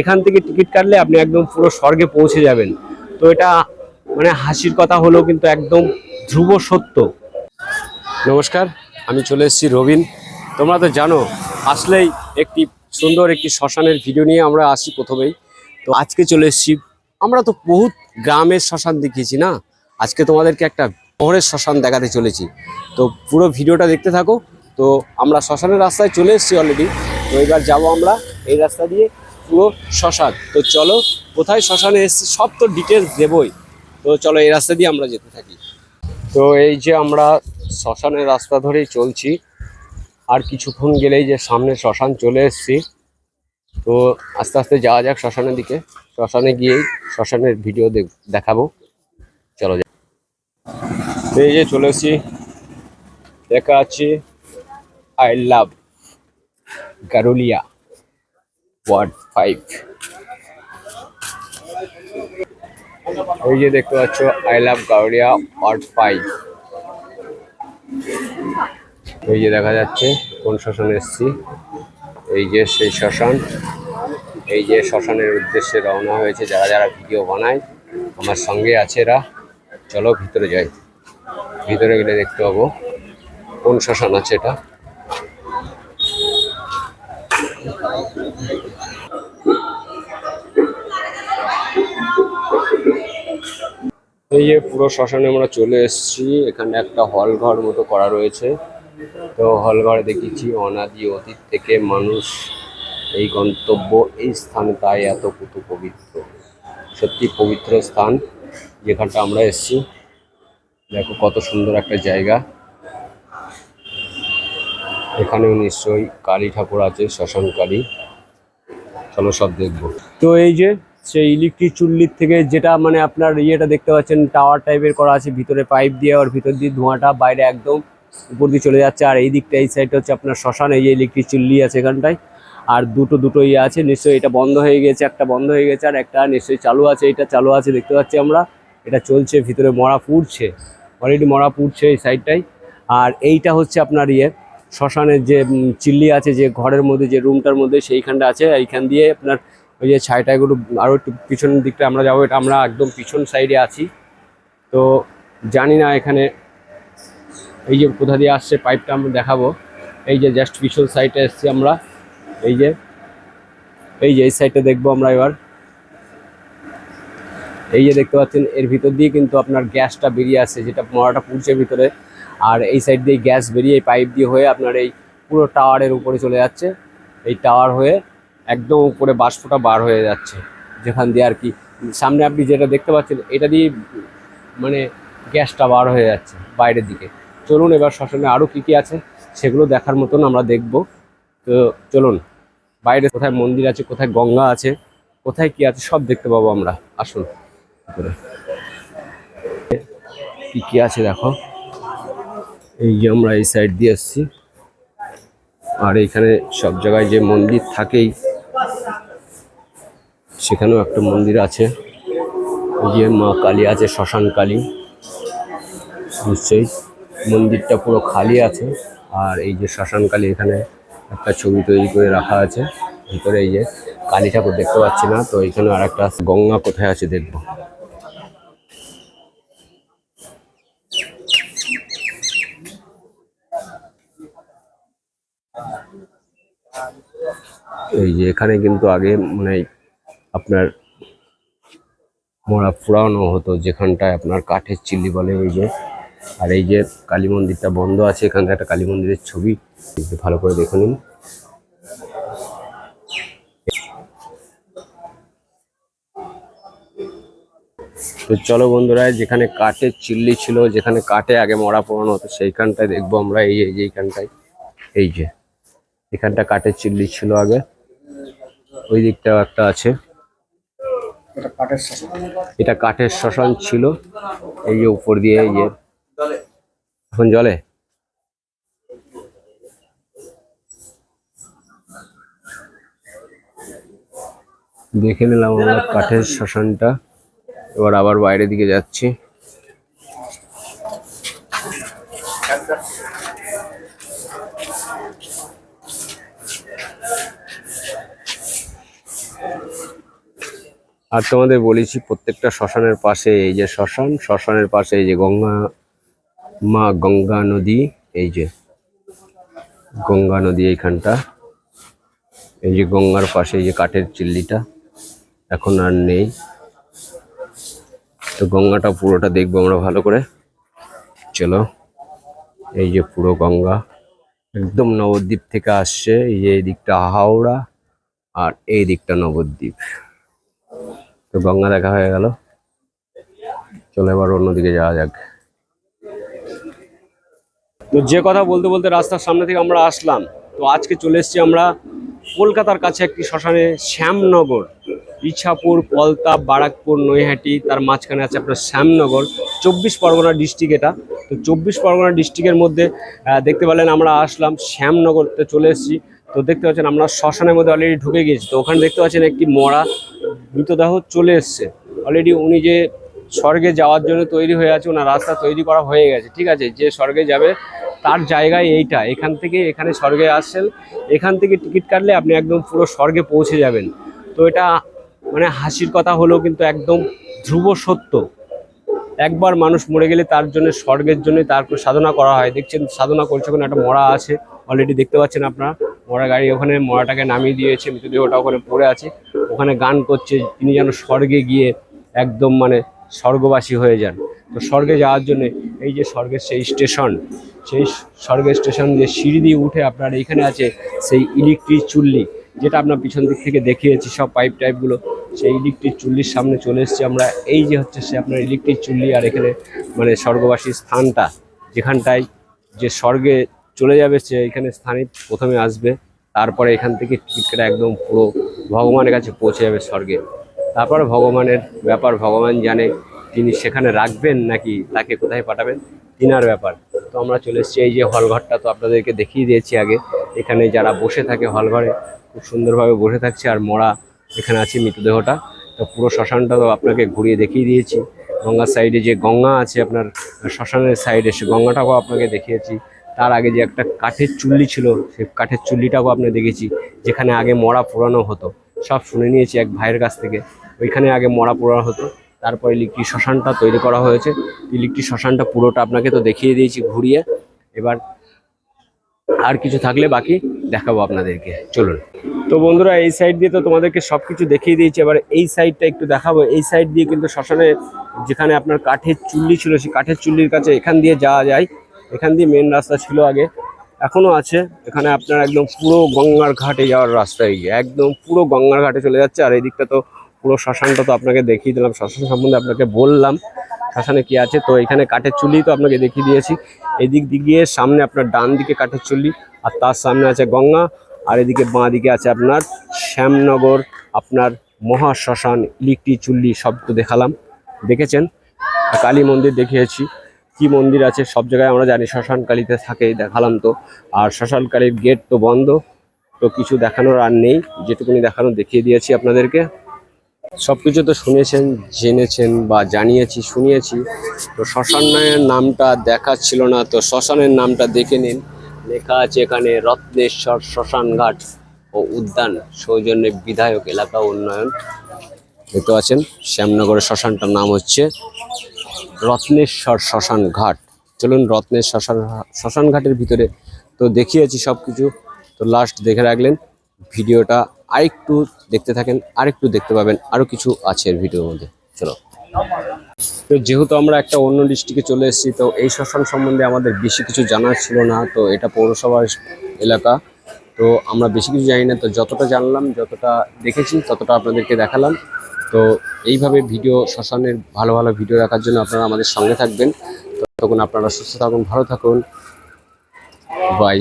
এখান থেকে টিকিট কাটলে আপনি একদম পুরো স্বর্গে পৌঁছে যাবেন। তো এটা মানে হাসির কথা হলেও কিন্তু একদম ধ্রুব সত্য। নমস্কার, আমি চলে এসেছি রবিন। তোমরা তো জানো, আসলেই একটি সুন্দর একটি শ্মশানের ভিডিও নিয়ে আমরা আসি প্রথমেই। তো আজকে চলে এসেছি। আমরা তো বহুত গ্রামের শ্মশান দেখিয়েছি না? আজকে তোমাদেরকে একটা শহরের শ্মশান দেখাতে চলেছি। তো পুরো ভিডিওটা দেখতে থাকো। তো আমরা শ্মশানের রাস্তায় চলে এসেছি অলরেডি তো এবার যাব আমরা এই রাস্তা দিয়ে। পুরো শ্মশান। তো চলো, কোথায় শ্মশানে এসেছি সব তো ডিটেলস দেবই। তো চলো, এই রাস্তা দিয়ে আমরা যেতে থাকি। তো এই যে আমরা শ্মশানের রাস্তা ধরেই চলছি, আর কিছুক্ষণ গেলেই যে সামনে শ্মশান চলে এসেছি। তো আস্তে আস্তে যাওয়া যাক শ্মশানের দিকে। শ্মশানে গিয়েই শ্মশানের ভিডিও দেখাবো। চলো যাক। এই যে চলে এসেছি। লেখা আছে I love Garulia ward five. এই যে দেখতে পাচ্ছ I love Garulia ward five. এই যে দেখা যাচ্ছে, কোন শ্মশানে এসেছি। এই যে সেই শ্মশান। এই যে শ্মশানের উদ্দেশ্যে রওনা হয়েছে যারা যারা ভিডিও বানায়, আমার সঙ্গে আছে এরা। চলো ভিতরে যাই। ভিতরে গেলে দেখতে পাবো কোন শ্মশান আছে এটা। এই যে পুরো শ্মশানে আমরা চলে এসেছি, এখানে একটা হল ঘর মতো করা রয়েছে। তো হল ঘরে দেখেছি অনাদি অতীত থেকে মানুষ এই গন্তব্য, এই স্থান তাই এত পুতু পবিত্র। সত্যি পবিত্র স্থান, যেখানটা আমরা এসেছি। দেখো কত সুন্দর একটা জায়গা। এখানেও নিশ্চয়ই কালী ঠাকুর আছে শ্মশান কালী। চলো সব দেখব। তো এই যে, সেই ইলেকট্রিক চুল্লির থেকে যেটা মানে আপনার ইয়েটা দেখতে পাচ্ছেন, টাওয়ার টাইপের করা আছে, ভিতরে পাইপ দিয়ে আর ভিতর দিয়ে ধোঁয়াটা বাইরে একদম উপর দিয়ে চলে যাচ্ছে। আর এই দিকটা, এই সাইডটা হচ্ছে আপনার শ্মশান, এই যে ইলেকট্রিক চুল্লি আছে এখানটায়। আর দুটো দুটো ইয়ে আছে, নিশ্চয়ই এটা বন্ধ হয়ে গেছে, একটা বন্ধ হয়ে গেছে, আর একটা নিশ্চয়ই চালু আছে, এটা চালু আছে, দেখতে পাচ্ছি আমরা। এটা চলছে, ভিতরে মরা পুড়ছে অলরেডি মরা পুড়ছে এই সাইডটাই আর এইটা হচ্ছে আপনার ইয়ে শ্মশানের যে চিল্লি আছে, যে ঘরের মধ্যে, যে রুমটার মধ্যে, সেইখানটা আছে, এইখান দিয়ে আপনার ওই যে ছাইটাগুলো আরও একটু পিছনের দিকটা আমরা যাব, এটা আমরা একদম পিছন সাইডে আছি। তো জানি না এখানে এই যে কোথা দিয়ে আসছে পাইপটা আমরা দেখাবো। এই যে জাস্ট পিছন সাইডে এসছি আমরা। এই যে এই যে এই সাইডটা দেখব আমরা এবার। এই যে দেখতে পাচ্ছেন, এর ভিতর দিয়ে কিন্তু আপনার গ্যাসটা বেরিয়ে আসছে, যেটা মরাটা পুড়ছে ভিতরে। আর এই সাইড দিয়ে গ্যাস বেরিয়ে এই পাইপ দিয়ে হয়ে আপনার এই পুরো টাওয়ারের উপরে চলে যাচ্ছে। এই টাওয়ার হয়ে একদম উপরে বাষ্পটা বার হয়ে যাচ্ছে। যেখান দিয়ে আর কি সামনে আপনি যেটা দেখতে পাচ্ছেন, এটা দিয়ে মানে গ্যাসটা বার হয়ে যাচ্ছে বাইরের দিকে। চলুন এবার শ্মশানে আরও কী কী আছে, সেগুলো দেখার মতন আমরা দেখব। তো চলুন, বাইরে কোথায় মন্দির আছে, কোথায় গঙ্গা আছে, কোথায় কি আছে, সব দেখতে পাবো আমরা। আসুন কি কি আছে দেখো। এই যে আমরা এই সাইড দিয়ে এসছি আর এইখানে সব জায়গায় যে মন্দির থাকেই, সেখানেও একটা মন্দির আছে। যে মা কালী আছে, শ্মশান কালী। নিশ্চয়ই মন্দিরটা পুরো খালি আছে। আর এই যে শ্মশান কালী এখানে একটা ছবি তৈরি করে রাখা আছে। ভিতরে এই যে কালী ঠাকুর দেখতে পাচ্ছি না, তো এখানে আর একটা গঙ্গা কোথায় আছে দেখব। এই যে এখানে কিন্তু আগে মানে আপনার মরা পুরানো হতো, যেখানটায় আপনার কাঠের চিল্লি বলে এই যে। আর এই যে কালী মন্দিরটা বন্ধ আছে এখানে একটা কালী মন্দিরের ছবি। ভালো করে দেখে নিন। তো চলো বন্ধুরা, যেখানে কাঠের চিল্লি ছিল, যেখানে কাঠে আগে মরা পোড়ানো হতো, সেইখানটায় দেখব আমরা, এই এই যে এইখানটায়। এই যে। এখানটা কাঠের চিল্লি ছিল আগে। ওই দিকটাও একটা আছে। এটা কাঠের শ্মশান ছিল। এই যে উপর দিয়ে এই যে এখন জলে? দেখে নিলাম আমরা কাঠের শ্মশানটা এবার আবার বাইরের দিকে যাচ্ছি। আর তোমাদের বলেছি প্রত্যেকটা শ্মশানের পাশে এই যে শ্মশান, শ্মশানের পাশে এই যে গঙ্গা, মা গঙ্গা নদী, এই যে গঙ্গা নদী এইখানটা, এই যে গঙ্গার পাশে এই যে কাঠের চিল্লিটা, এখন আর নেই। তো গঙ্গাটা পুরোটা দেখব আমরা ভালো করে। চলো, এই যে পুরো গঙ্গা একদম নবদ্বীপ থেকে আসছে, এই যে এই দিকটা হাওড়া আর এই দিকটা নবদ্বীপ। তো গঙ্গা দেখা হয়ে গেল। চলো এবার অন্যদিকে যাওয়া যাক। তো যে কথা বলতে বলতে রাস্তার সামনে থেকে আমরা আসলাম। তো আজকে চলে এসেছি আমরা কলকাতার কাছে একটি শ্মশানে, শ্যামনগর। ইছাপুর, পলতা, বারাকপুর, নৈহাটি, তার মাঝখানে আছে আপনার শ্যামনগর। চব্বিশ পরগনা ডিস্ট্রিক্ট এটা। তো চব্বিশ পরগনা ডিস্ট্রিক্টের মধ্যে দেখতে পেলেন আমরা আসলাম শ্যামনগরতে চলে এসেছি। তো দেখতে পাচ্ছেন আমরা শ্মশানের মধ্যে অলরেডি ঢুকে গিয়েছি তো ওখানে দেখতে পাচ্ছেন একটি মরা মৃতদেহ চলে এসছে। অলরেডি উনি যে স্বর্গে যাওয়ার জন্য তৈরি হয়ে আছে, ওনার রাস্তা তৈরি করা হয়ে গেছে, ঠিক আছে? যে স্বর্গে যাবে, তার জায়গায় এইটা। এখান থেকে এখানে স্বর্গে আসছেন, এখান থেকে টিকিট কাটলে আপনি একদম পুরো স্বর্গে পৌঁছে যাবেন। তো এটা মানে হাসির কথা হলেও কিন্তু একদম ধ্রুব সত্য। একবার মানুষ মরে গেলে তার জন্য, স্বর্গের জন্য তারপর সাধনা করা হয়। দেখছেন, সাধনা করছে ওখানে একটা মরা আছে। অলরেডি দেখতে পাচ্ছেন আপনারা। মরা গাড়ি ওখানে মরাটাকে নামিয়ে দিয়েছে মৃতদেহটা ওখানে পড়ে আছে। ওখানে গান করছে, তিনি যেন স্বর্গে গিয়ে একদম মানে স্বর্গবাসী হয়ে যান। তো স্বর্গে যাওয়ার জন্য এই যে স্বর্গের সেই স্টেশন, সেই স্বর্গের স্টেশন যে সিঁড়ি দিয়ে উঠে আপনার এইখানে আছে সেই ইলেকট্রিক চুল্লি, যেটা আপনার পিছন দিক থেকে দেখিয়েছি, সব পাইপ টাইপগুলো সেই ইলেকট্রিক চুল্লির সামনে চলে এসেছি আমরা। এই যে হচ্ছে সে আপনার ইলেকট্রিক চুল্লি আর এখানে মানে স্বর্গবাসীর স্থানটা, যেখানটায় যে স্বর্গে চলে যাবে, সে এখানে স্থানে প্রথমে আসবে, তারপরে এখান থেকে টিকিট কেটে একদম পুরো ভগবানের কাছে পৌঁছে যাবে স্বর্গে। তারপরে ভগবানের ব্যাপার, ভগবান জানে তিনি সেখানে রাখবেন নাকি তাকে কোথায় পাঠাবেন, তিনার ব্যাপার। তো আমরা চলে এসেছি, এই যে হলঘরটা তো আপনাদেরকে দেখিয়ে দিয়েছি আগে। এখানে যারা বসে থাকে হলঘরে খুব সুন্দরভাবে বসে থাকছে, আর মরা এখানে আছে মৃতদেহটা। তো পুরো শ্মশানটা তো আপনাকে ঘুরিয়ে দেখিয়ে দিয়েছি। গঙ্গার সাইডে যে গঙ্গা আছে আপনার, শ্মশানের সাইডে সে গঙ্গাটাকেও আপনাকে দেখিয়েছি। তার আগে যে একটা কাঠের চুল্লি ছিল, সেই কাঠের চুল্লিটাও আপনি দেখেছি, যেখানে আগে মরা পোড়ানো হতো। সব শুনে নিয়েছি এক ভাইয়ের কাছ থেকে। ওইখানে আগে মরা পোড়ানো হতো। তারপর ইলেকট্রিক শ্মশানটা তৈরি করা হয়েছে। ইলেকট্রিক শ্মশানটা পুরোটা আপনাকে তো দেখিয়ে দিয়েছি ঘুরিয়ে। এবার আর কিছু থাকলে বাকি দেখাবো আপনাদেরকে। চলুন। তো বন্ধুরা, এই সাইড দিয়ে তো তোমাদেরকে সব কিছু দেখিয়ে দিয়েছি। এবার এই সাইডটা একটু দেখাবো। এই সাইড দিয়ে কিন্তু শ্মশানে যেখানে আপনার কাঠের চুল্লি ছিল, সেই কাঠের চুল্লির কাছে এখান দিয়ে যাওয়া যায়। এখান দিয়ে মেন রাস্তা ছিল আগে, এখনও আছে। এখানে আপনার একদম পুরো গঙ্গার ঘাটে যাওয়ার রাস্তা এই একদম পুরো গঙ্গার ঘাটে চলে যাচ্ছে। আর এই দিকটা তো পুরো শ্মশানটা তো আপনাকে দেখিয়ে দিলাম, শ্মশান সম্বন্ধে আপনাকে বললাম, শ্মশানে কি আছে। তো এখানে কাঠের চুল্লি তো আপনাকে দেখিয়ে দিয়েছি। এদিক দিক গিয়ে সামনে আপনার ডান দিকে কাঠের চুল্লি আর তার সামনে আছে গঙ্গা, আর এদিকে বাঁ দিকে আছে আপনার শ্যামনগর, আপনার মহা শ্মশান ইলেকট্রিক চুল্লি সব তো দেখালাম। দেখেছেন? কালী মন্দির দেখিয়েছি। কি মন্দির আছে সব জায়গায় আমরা জানি শ্মশান কালীতে থাকে দেখালাম তো। আর শ্মশান কালীর গেট তো বন্ধ, তো কিছু দেখানোর আর নেই। যেটুকুনি দেখানো দেখিয়ে দিয়েছি আপনাদেরকে। সব কিছু তো শুনেছেন, জেনেছেন বা জানিয়েছি, শুনিয়েছি। তো শ্মশানের নামটা দেখাচ্ছিল না, তো শ্মশানের নামটা দেখে নিন। লেখা আছে এখানে, রত্নেশ্বর শ্মশান ঘাট ও উদ্যান, সৌজন্যে বিধায়ক, এলাকা উন্নয়ন। দেখতে পাচ্ছেন, শ্যামনগরের শ্মশানটার নাম হচ্ছে রত্নেশ্বর শ্মশান ঘাট। চলুন রত্নের শ্মশান শ্মশান ঘাটের ভিতরে তো দেখিয়েছি সব কিছু তো লাস্ট দেখে রাখলেন, ভিডিওটা আরেকটু দেখতে থাকেন, আরেকটু দেখতে পাবেন আরও কিছু আছে এর ভিডিওর মধ্যে। চলো। তো যেহেতু আমরা একটা অন্য ডিস্ট্রিক্টে চলে এসেছি, তো এই শ্মশান সম্বন্ধে আমাদের বেশি কিছু জানার ছিল না, তো এটা পৌরসভার এলাকা। তো আমরা বেশি কিছু জানি না, তো যতটা জানলাম, যতটা দেখেছি, ততটা আপনাদেরকে দেখালাম। তো এইভাবে ভিডিও, শ্মশানের ভালো ভালো ভিডিও রাখার জন্য আপনারা আমাদের সঙ্গে থাকবেন। ততক্ষণ আপনারা সুস্থ থাকুন, ভালো থাকুন। বাই